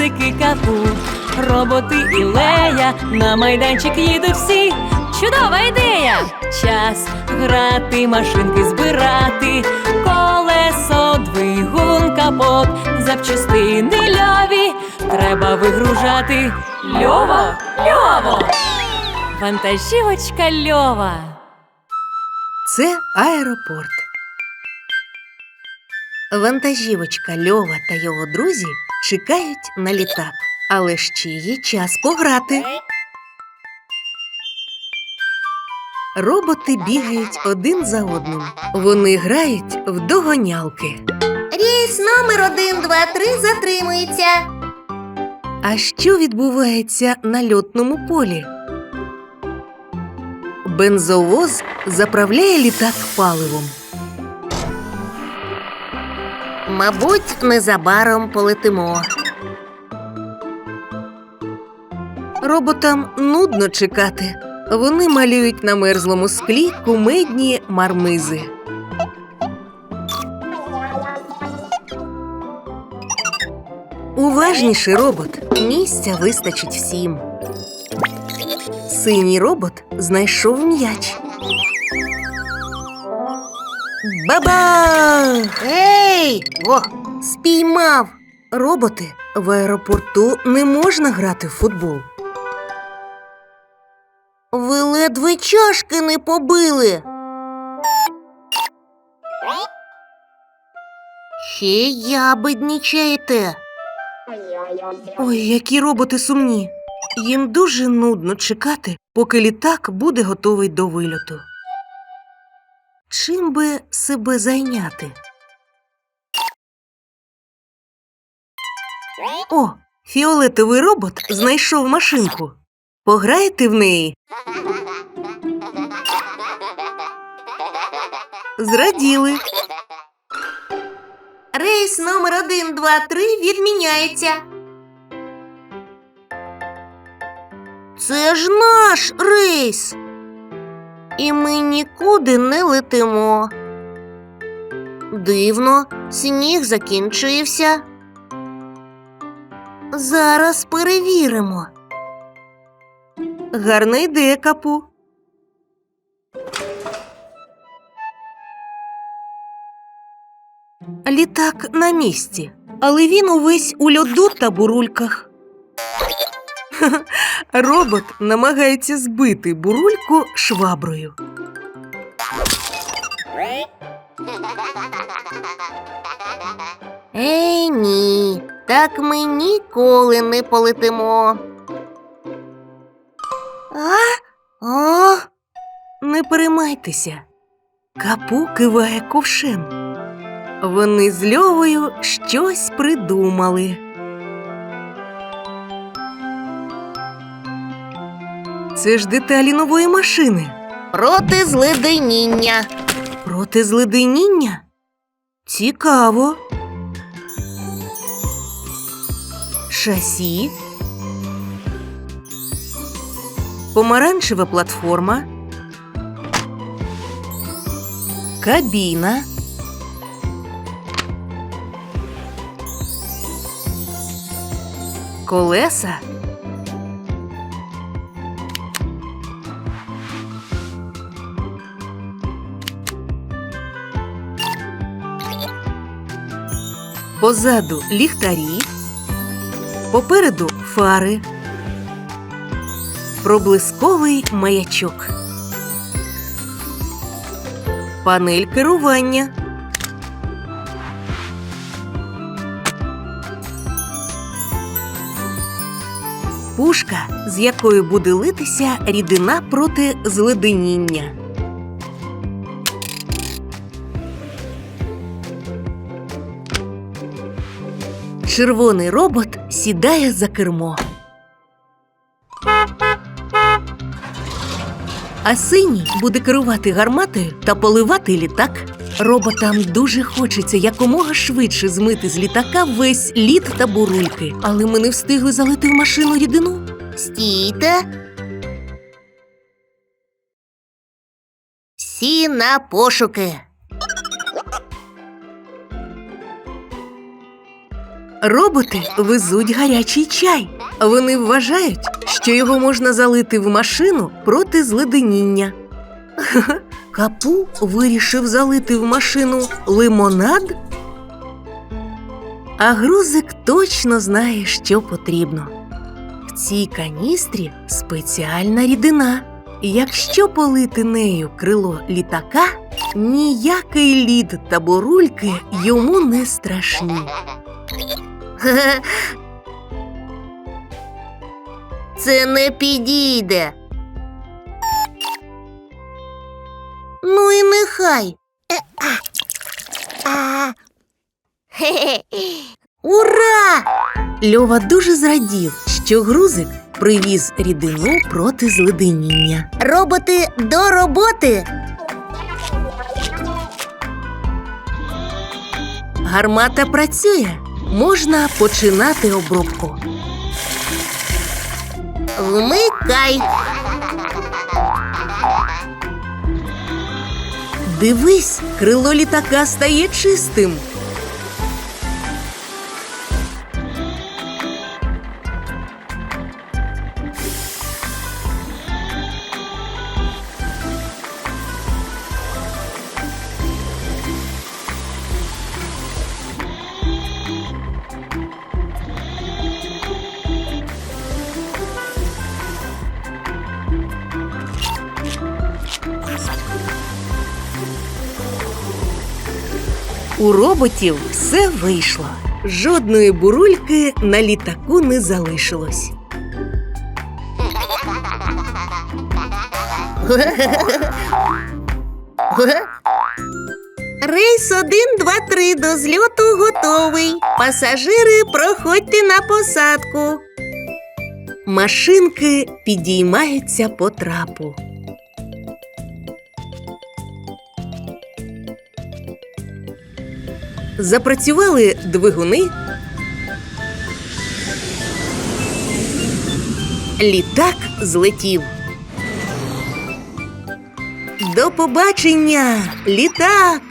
песики капу, роботи і лея, на майданчик їдуть всі. Чудова ідея! Час грати, машинки збирати, колесо, двигун, капот, запчастини льові треба вигружати. Льово, льово! Вантажівочка льова. Це аеропорт. Вантажівочка Льова та його друзі чекають на літак, але ще є час пограти. Роботи бігають один за одним. Вони грають в догонялки. Рейс номер 1, 2, 3 затримується. А що відбувається на льотному полі? Бензовоз заправляє літак паливом. Мабуть, незабаром полетимо. Роботам нудно чекати. Вони малюють на мерзлому склі кумедні мармизи. Уважніший робот. Місця вистачить всім. Синій робот знайшов м'яч. Бабах! Ей! О, Спіймав! Роботи в аеропорту не можна грати в футбол. ви ледве чашки не побили. Ще ябеднічаєте. Ой, які роботи сумні. Їм дуже нудно чекати, поки літак буде готовий до вильоту. Чим би себе зайняти? О, фіолетовий робот знайшов машинку. Пограєте в неї? Зраділи. Рейс номер 1, 2, 3 відміняється. Це ж наш рейс. І ми нікуди не летимо. Дивно, сніг закінчився. Зараз перевіримо. Гарна ідея, капу. Літак на місці, але він увесь у льоду та бурульках. Робот намагається збити бурульку шваброю. Ей, ні, так ми ніколи не полетимо. А? О, Не переймайтеся. Капу киває ковшем. Вони з льовою щось придумали. Це ж деталі нової машини. проти зледеніння. Проти зледеніння? Цікаво. Шасі. Помаранчева платформа. Кабіна. Колеса. Позаду ліхтарі, попереду фари, проблисковий маячок, панель керування. Пушка, з якої буде литися рідина проти зледеніння. Червоний робот сідає за кермо. А синій буде керувати гарматою та поливати літак. Роботам дуже хочеться якомога швидше змити з літака весь лід та бурульки, але ми не встигли залити в машину рідину. Стійте. Всі на пошуки. Роботи везуть гарячий чай. Вони вважають, що його можна залити в машину проти зледеніння. Капу вирішив залити в машину лимонад. А грузик точно знає, що потрібно. В цій каністрі спеціальна рідина. Якщо полити нею крило літака, ніякий лід та бурульки йому не страшні. Це не підійде. Ну і нехай. Хе-хе. Ура! Льова дуже зрадів, що грузик привіз рідину проти зледеніння. Роботи до роботи. Гармата працює. Можна починати обробку. Вмикай. Дивись, крило літака стає чистим. У роботів все вийшло. Жодної бурульки на літаку не залишилось. Рейс 1, 2, 3 до зльоту готовий. Пасажири, проходьте на посадку. Машинки підіймаються по трапу. Запрацювали двигуни. Літак злетів. До побачення, літак!